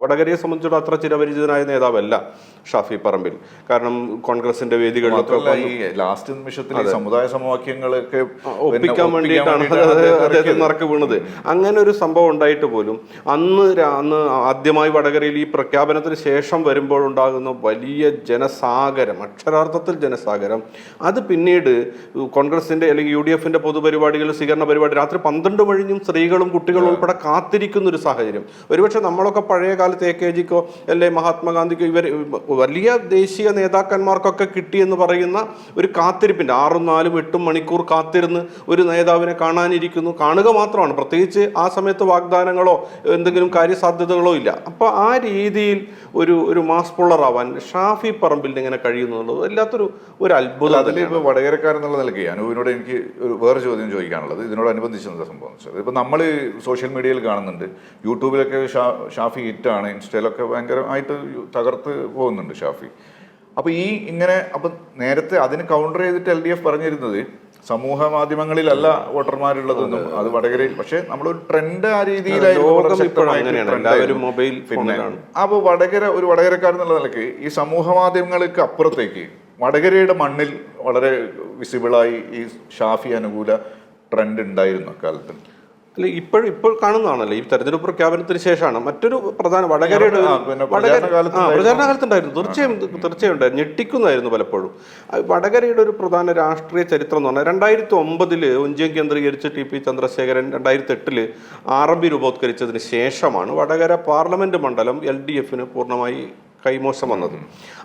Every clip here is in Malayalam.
വടകരയെ സംബന്ധിച്ചിടത്തോളം അത്ര ചിരപരിചിതനായ നേതാവല്ല ഷാഫി പറമ്പിൽ. കാരണം കോൺഗ്രസിന്റെ വേദികളിലൊക്കെ ഈ ലാസ്റ്റ് നിമിഷത്തിൽ സമുദായ സമവാക്യങ്ങളൊക്കെ ഒപ്പിക്കാൻ വേണ്ടിയിട്ടാണ് അദ്ദേഹത്തെ അദ്ദേഹം അദ്ദേഹത്തിന് വീണത്. അങ്ങനെ ഒരു സംഭവം ഉണ്ടായിട്ട് പോലും അന്ന് അന്ന് ആദ്യമായി വടകരയിൽ ഈ പ്രഖ്യാപനത്തിന് ശേഷം വരുമ്പോഴുണ്ടാകുന്ന വലിയ ജനസാഗരം അക്ഷരാർത്ഥത്തിൽ ജനസാഗരം അത് പിന്നീട് കോൺഗ്രസിന്റെ അല്ലെങ്കിൽ യു ഡി എഫിന്റെ പൊതുപരിപാടികൾ സ്വീകരണ പരിപാടി രാത്രി പന്ത്രണ്ട് കഴിഞ്ഞും സ്ത്രീകളും കുട്ടികളും ഉൾപ്പെടെ കാത്തിരിക്കുന്ന ഒരു സാഹചര്യം. ഒരുപക്ഷെ നമ്മളൊക്കെ പഴയ കാലത്ത് എ കെ ജിക്കോ അല്ലെ മഹാത്മാഗാന്ധിക്കോ ഇവർ വലിയ ദേശീയ നേതാക്കന്മാർക്കൊക്കെ കിട്ടിയെന്ന് പറയുന്ന ഒരു കാത്തിരിപ്പിന്റെ ആറും നാലും എട്ടും മണിക്കൂർ കാത്തിരുന്ന് ഒരു നേതാവിനെ കാണാനിരിക്കുന്നു. കാണുക മാത്രമാണ്. പ്രത്യേകിച്ച് ആ സമയത്ത് വാഗ്ദാനങ്ങളോ എന്തെങ്കിലും കാര്യസാധ്യതകളോ ഇല്ല. അപ്പോൾ ആ രീതിയിൽ ഒരു ഒരു മാസ് പുള്ളറാവാൻ ഷാഫി പറമ്പിൽ ഇങ്ങനെ കഴിയുന്നു എന്നുള്ളത് വല്ലാത്തൊരു ഒരു അത്ഭുതം അതിൽ ഇപ്പോൾ ഇപ്പൊ വടകരക്കാരെന്നുള്ള നിലയ്ക്ക് അനുവിനോട് എനിക്ക് ഒരു വേറെ ചോദ്യം ചോദിക്കാനുള്ളത്. ഇതിനോടനുബന്ധിച്ച് സംഭവം വെച്ചാൽ ഇപ്പോൾ നമ്മൾ സോഷ്യൽ മീഡിയയിൽ കാണുന്നുണ്ട്. യൂട്യൂബിലൊക്കെ ഷാ- ഷാഫി ഹിറ്റാണ്. ഇൻസ്റ്റയിലൊക്കെ ഭയങ്കരമായിട്ട് തകർത്ത് പോകുന്നുണ്ട് ഷാഫി. അപ്പോൾ ഈ ഇങ്ങനെ അപ്പം നേരത്തെ അതിന് കൗണ്ടർ ചെയ്തിട്ട് എൽ ഡി എഫ് പറഞ്ഞിരുന്നത് സമൂഹ മാധ്യമങ്ങളിലല്ല വോട്ടർമാരുള്ളതെന്നും അത് വടകരയിൽ. പക്ഷെ നമ്മളൊരു ട്രെൻഡ് ആ രീതിയിലായിരുന്നു മൊബൈൽ പിന്നെ അപ്പോൾ അപ്പൊ വടകര ഒരു വടകരക്കാരൻ എന്നുള്ള നിലയ്ക്ക് ഈ സമൂഹ മാധ്യമങ്ങൾക്ക് അപ്പുറത്തേക്ക് വടകരയുടെ മണ്ണിൽ വളരെ വിസിബിളായി ഈ ഷാഫി അനുകൂല ട്രെൻഡ് ഉണ്ടായിരുന്നു അക്കാലത്ത്. അല്ല ഇപ്പോഴും ഇപ്പോൾ കാണുന്നതാണല്ലോ ഈ തെരഞ്ഞെടുപ്പ് പ്രഖ്യാപനത്തിന് ശേഷമാണ്. മറ്റൊരു പ്രധാന വടകരയുടെ പ്രചാരണ. കാലത്തുണ്ടായിരുന്നു തീർച്ചയായും തീർച്ചയായും ഉണ്ടായിരുന്നു. ഞെട്ടിക്കുന്നതായിരുന്നു പലപ്പോഴും. വടകരയുടെ ഒരു പ്രധാന രാഷ്ട്രീയ ചരിത്രം എന്ന് പറഞ്ഞാൽ രണ്ടായിരത്തി ഒമ്പതിൽ ഒഞ്ചിയം കേന്ദ്രീകരിച്ച് ടി പി ചന്ദ്രശേഖരൻ രണ്ടായിരത്തി എട്ടിൽ ആർ എം ബി രൂപവത്കരിച്ചതിന് ശേഷമാണ് വടകര പാർലമെന്റ് മണ്ഡലം എൽ ഡി എഫിന് പൂർണമായി കൈമോശം വന്നത്.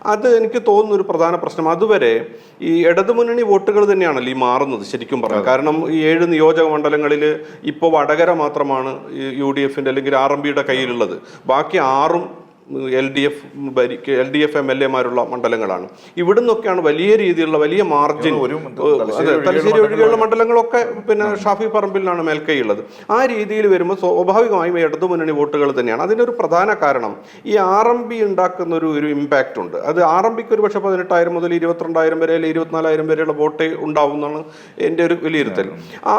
അത് എനിക്ക് തോന്നുന്ന ഒരു പ്രധാന പ്രശ്നം. അതുവരെ ഈ ഇടതുമുന്നണി വോട്ടുകൾ തന്നെയാണല്ലോ ഈ മാറുന്നത് ശരിക്കും പറയാം കാരണം ഈ ഏഴ് നിയോജക മണ്ഡലങ്ങളിൽ ഇപ്പോൾ വടകര മാത്രമാണ് യു ഡി എഫിന്റെ അല്ലെങ്കിൽ ആർ എം പിയുടെ കയ്യിലുള്ളത്. ബാക്കി ആറും L D F L D F M L എമാരുള്ള മണ്ഡലങ്ങളാണ്. ഇവിടെ നിന്നൊക്കെയാണ് വലിയ രീതിയിലുള്ള വലിയ മാർജിൻ തലശ്ശേരി ഒഴികെയുള്ള മണ്ഡലങ്ങളൊക്കെ പിന്നെ ഷാഫി പറമ്പിലാണ് മേൽക്കൈയുള്ളത്. ആ രീതിയിൽ വരുമ്പോൾ സ്വാഭാവികമായും ഇടതു മുന്നണി വോട്ടുകൾ തന്നെയാണ്. അതിനൊരു പ്രധാന കാരണം ഈ ആർ എം ബി ഉണ്ടാക്കുന്ന ഒരു ഒരു ഇമ്പാക്റ്റ് ഉണ്ട്. അത് ആർ എം ബിക്ക് ഒരു പക്ഷേ പതിനെട്ടായിരം മുതൽ ഇരുപത്തിരണ്ടായിരം വരെ അല്ലെങ്കിൽ ഇരുപത്തിനാലായിരം വരെയുള്ള വോട്ടേ ഉണ്ടാവുന്നതാണ് എന്റെ ഒരു വിലയിരുത്തൽ. ആ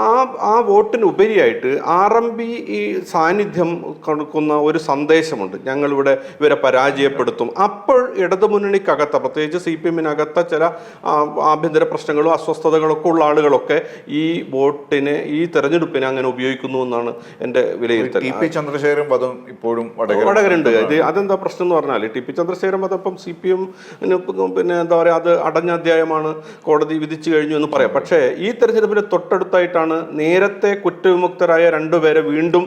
ആ വോട്ടിന് ഉപരിയായിട്ട് ആർ എം ബി ഈ സാന്നിധ്യം കൊടുക്കുന്ന ഒരു സന്ദേശമുണ്ട്. ഞങ്ങളിവിടെ ഇവരെ പരാജയപ്പെടുത്തും. അപ്പോൾ ഇടതുമുന്നണിക്കകത്ത് പ്രത്യേകിച്ച് സി പി എമ്മിനകത്ത ചില ആഭ്യന്തര പ്രശ്നങ്ങളും അസ്വസ്ഥതകളൊക്കെ ഉള്ള ആളുകളൊക്കെ ഈ വോട്ടിനെ ഈ തെരഞ്ഞെടുപ്പിനെ അങ്ങനെ ഉപയോഗിക്കുന്നു എന്നാണ് എന്റെ വിലയിരുത്തൽ. ടി പി ചന്ദ്രശേഖരൻ പദം ഇപ്പോഴും വടകര വടകരുണ്ട് ഇത് അതെന്താ പ്രശ്നം എന്ന് പറഞ്ഞാൽ ടി പി ചന്ദ്രശേഖരൻ വധപ്പം സി പി എം പിന്നെ എന്താ പറയുക അത് അടഞ്ഞ അധ്യായമാണ്. കോടതി വിധിച്ചു കഴിഞ്ഞു എന്ന് പറയാം. പക്ഷേ ഈ തെരഞ്ഞെടുപ്പിന് തൊട്ടടുത്തായിട്ടാണ് നേരത്തെ കുറ്റവിമുക്തരായ രണ്ടുപേരെ വീണ്ടും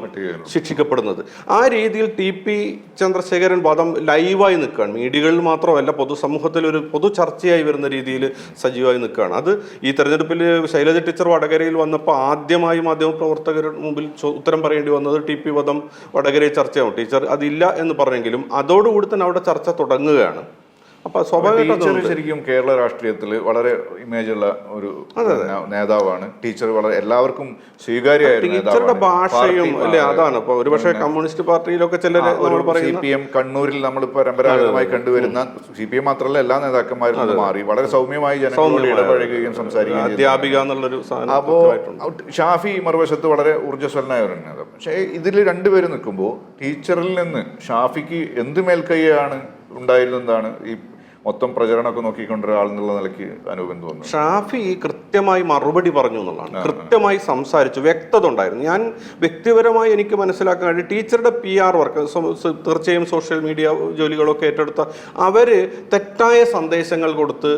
ശിക്ഷിക്കപ്പെടുന്നത്. ആ രീതിയിൽ ടി പി ചന്ദ്രശേഖരൻ വധം ലൈവായി നിൽക്കുകയാണ്. മീഡിയകളിൽ മാത്രമല്ല പൊതുസമൂഹത്തിൽ ഒരു പൊതു ചർച്ചയായി വരുന്ന രീതിയിൽ സജീവമായി നിൽക്കുകയാണ്. അത് ഈ തെരഞ്ഞെടുപ്പിൽ ശൈലജ ടീച്ചർ വടകരയിൽ വന്നപ്പോൾ ആദ്യമായി മാധ്യമപ്രവർത്തകരുടെ മുമ്പിൽ ഉത്തരം പറയേണ്ടി വന്നത് ടി പി വധം വടകരയിൽ ചർച്ചയാവും. ടീച്ചർ അതില്ല എന്ന് പറഞ്ഞെങ്കിലും അതോടുകൂടി തന്നെ അവിടെ ചർച്ച തുടങ്ങുകയാണ്. അപ്പൊ സ്വാഭാവികമായിട്ടും ശരിക്കും കേരള രാഷ്ട്രീയത്തിൽ വളരെ ഇമേജ് ഉള്ള ഒരു നേതാവാണ്. ടീച്ചർ വളരെ എല്ലാവർക്കും സ്വീകാര്യ ടീച്ചറുടെ ഭാഷയും അല്ലെ അതാണ്. ഇപ്പൊ ഒരുപക്ഷെ കമ്മ്യൂണിസ്റ്റ് പാർട്ടിയിലൊക്കെ ചില സി പി എം കണ്ണൂരിൽ നമ്മൾ പരമ്പരാഗതമായി കണ്ടുവരുന്ന സി പി എം മാത്രമല്ല എല്ലാ നേതാക്കന്മാരും നിന്ന് മാറി. വളരെ സൗമ്യമായി ജനങ്ങളോട് ഇടപഴകുകയും സംസാരിക്കുകയും അധ്യാപിക എന്നുള്ളൊരു അപ്പോ ഷാഫി മറുവശത്ത് വളരെ ഊർജസ്വലനായ ഒരു നേതാവ്. പക്ഷേ ഇതിൽ രണ്ടുപേരും നിൽക്കുമ്പോൾ ടീച്ചറിൽ നിന്ന് ഷാഫിക്ക് എന്ത് മേൽക്കൈയാണ് ഉണ്ടായിരുന്നതാണ് ഈ മൊത്തം പ്രചരണമൊക്കെ നോക്കിക്കൊണ്ട് ഒരാൾ എന്നുള്ള നിലയ്ക്ക് അനുഭവം തോന്നുന്നു. ഷാഫി കൃത്യമായി മറുപടി പറഞ്ഞു എന്നുള്ളതാണ്. കൃത്യമായി സംസാരിച്ചു വ്യക്തത ഉണ്ടായിരുന്നു. ഞാൻ വ്യക്തിപരമായി എനിക്ക് മനസ്സിലാക്കാൻ കഴിയും. ടീച്ചറുടെ പി ആർ വർക്ക് തീർച്ചയായും സോഷ്യൽ മീഡിയ ജോലികളൊക്കെ ഏറ്റെടുത്ത അവർ തെറ്റായ സന്ദേശങ്ങൾ കൊടുത്ത്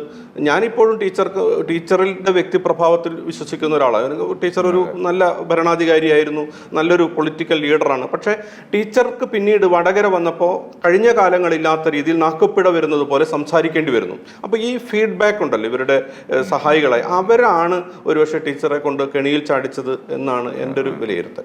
ഞാനിപ്പോഴും ടീച്ചർക്ക് ടീച്ചറിന്റെ വ്യക്തിപ്രഭാവത്തിൽ വിശ്വസിക്കുന്ന ഒരാളാണ്. ടീച്ചർ ഒരു നല്ല ഭരണാധികാരിയായിരുന്നു നല്ലൊരു പൊളിറ്റിക്കൽ ലീഡറാണ് പക്ഷേ ടീച്ചർക്ക് പിന്നീട് വടകര വന്നപ്പോൾ കഴിഞ്ഞ കാലങ്ങളില്ലാത്ത രീതിയിൽ നാക്കുപ്പിട വരുന്നത് പോലെ സംസാരിക്കേണ്ടി വരുന്നു. അപ്പോൾ ഈ ഫീഡ്ബാക്ക് ഉണ്ടല്ലോ ഇവരുടെ സഹായികളെ സഹായികളായി. അവരാണ് ഒരുപക്ഷെ ടീച്ചറെ കൊണ്ട് കെണിയിൽ ചാടിച്ചത് എന്നാണ് എന്റെ ഒരു വിലയിരുത്തൽ.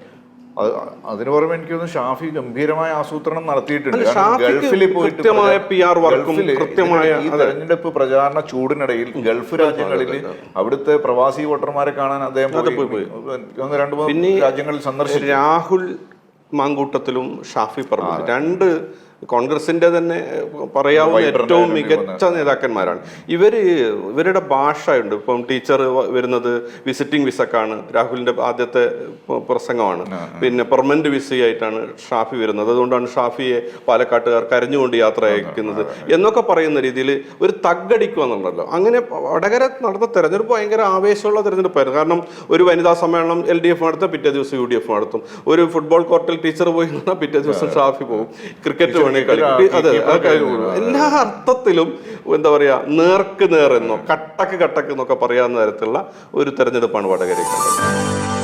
അത് അതിന് പുറമെ എനിക്ക് തോന്നുന്നു ഷാഫി ഗംഭീരമായ ആസൂത്രണം നടത്തിയിട്ടുണ്ട്. ഗൾഫിൽ പോയിട്ട് കൃത്യമായ വർക്കും കൃത്യമായ- ഈ തെരഞ്ഞെടുപ്പ് പ്രചാരണ ചൂടിനിടയിൽ ഗൾഫ് രാജ്യങ്ങളിൽ അവിടുത്തെ പ്രവാസി വോട്ടർമാരെ കാണാൻ അദ്ദേഹം. എനിക്ക് രണ്ട് മൂന്ന് രാജ്യങ്ങളിൽ സന്ദർശിച്ചു. രാഹുൽ മാങ്കൂട്ടത്തിലും ഷാഫി പറഞ്ഞു രണ്ട് കോൺഗ്രസിന്റെ തന്നെ പറയാവുന്ന ഏറ്റവും മികച്ച നേതാക്കന്മാരാണ്. ഇവർ ഇവരുടെ ഭാഷയുണ്ട്. ഇപ്പം ടീച്ചർ വരുന്നത് വിസിറ്റിംഗ് വിസക്കാണ്. രാഹുലിന്റെ ആദ്യത്തെ പ്രസംഗമാണ്. പിന്നെ പെർമനന്റ് വിസയായിട്ടാണ് ഷാഫി വരുന്നത്. അതുകൊണ്ടാണ് ഷാഫിയെ പാലക്കാട്ടുകാർ കരഞ്ഞുകൊണ്ട് യാത്ര അയക്കുന്നത്. എന്നൊക്കെ പറയുന്ന രീതിയിൽ ഒരു തഗ്ഗടിക്കുക എന്നുണ്ടല്ലോ. അങ്ങനെ വടകര നടന്ന തെരഞ്ഞെടുപ്പ് ഭയങ്കര ആവേശമുള്ള തെരഞ്ഞെടുപ്പായിരുന്നു. കാരണം ഒരു വനിതാ സമ്മേളനം എൽ ഡി എഫ് നടത്തും പിറ്റേ ദിവസം യു ഡി എഫ് നടത്തും. ഒരു ഫുട്ബോൾ കോർട്ടിൽ ടീച്ചർ പോയി പിറ്റേ ദിവസം ഷാഫി പോകും. ക്രിക്കറ്റ് വേണേ കളിക്കും അതെ അതൊക്കെ എല്ലാ അർത്ഥത്തിലും എന്താ പറയാ നേർക്ക് നേർ എന്നോ കട്ടക്ക് കട്ടക്ക് എന്നൊക്കെ പറയാവുന്ന തരത്തിലുള്ള ഒരു തെരഞ്ഞെടുപ്പാണ് വടകരയിൽ കണ്ടത്.